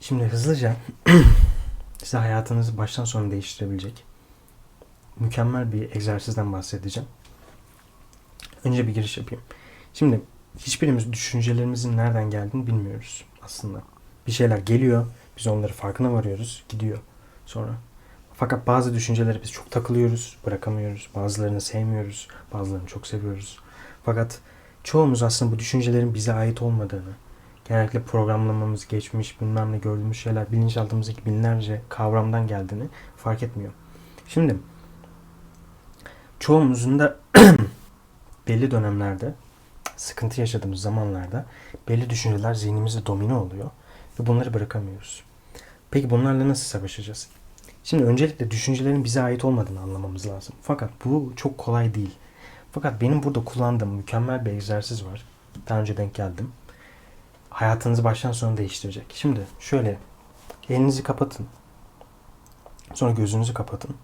Şimdi hızlıca size hayatınızı baştan sona değiştirebilecek mükemmel bir egzersizden bahsedeceğim. Önce bir giriş yapayım. Şimdi hiçbirimiz düşüncelerimizin nereden geldiğini bilmiyoruz aslında. Bir şeyler geliyor, biz onları farkına varıyoruz, gidiyor sonra. Fakat bazı düşüncelere biz çok takılıyoruz, bırakamıyoruz. Bazılarını sevmiyoruz, bazılarını çok seviyoruz. Fakat çoğumuz aslında bu düşüncelerin bize ait olmadığını, genellikle programlamamız, geçmiş, bilmem ne gördüğümüz şeyler bilinçaltımızdaki binlerce kavramdan geldiğini fark etmiyor. Şimdi çoğumuzun da belli dönemlerde sıkıntı yaşadığımız zamanlarda belli düşünceler zihnimizde domine oluyor ve bunları bırakamıyoruz. Peki bunlarla nasıl savaşacağız? Şimdi öncelikle düşüncelerin bize ait olmadığını anlamamız lazım. Fakat bu çok kolay değil. Fakat benim burada kullandığım mükemmel bir egzersiz var. Daha önce denk geldim. Hayatınızı baştan sona değiştirecek. Şimdi şöyle elinizi kapatın. Sonra gözünüzü kapatın.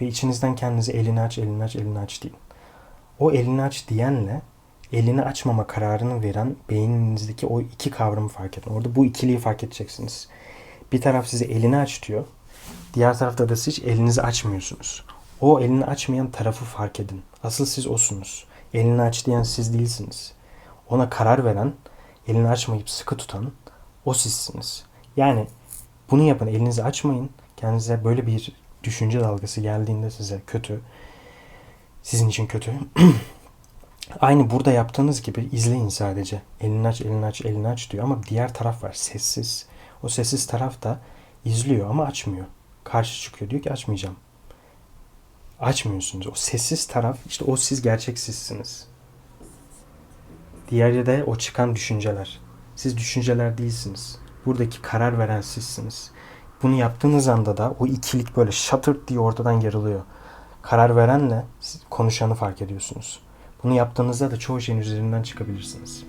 Ve içinizden kendinize elini aç, elini aç, elini aç deyin. O elini aç diyenle elini açmama kararını veren beyninizdeki o iki kavramı fark edin. Orada bu ikiliyi fark edeceksiniz. Bir taraf size elini aç diyor. Diğer tarafta da siz elinizi açmıyorsunuz. O elini açmayan tarafı fark edin. Asıl siz osunuz. Elini aç diyen siz değilsiniz. Ona karar veren, elini açmayıp sıkı tutan o sizsiniz. Yani bunu yapın. Elinizi açmayın. Kendinize böyle bir düşünce dalgası geldiğinde size kötü, sizin için kötü. Aynı burada yaptığınız gibi izleyin sadece. Elini aç, elini aç, elini aç diyor ama diğer taraf var sessiz. O sessiz taraf da izliyor ama açmıyor. Karşı çıkıyor diyor ki açmayacağım. Açmıyorsunuz. O sessiz taraf işte o siz gerçek sizsiniz. Diğeri de o çıkan düşünceler. Siz düşünceler değilsiniz. Buradaki karar veren sizsiniz. Bunu yaptığınız anda da o ikilik böyle şatırt diye ortadan yarılıyor. Karar verenle konuşanı fark ediyorsunuz. Bunu yaptığınızda da çoğu şeyin üzerinden çıkabilirsiniz.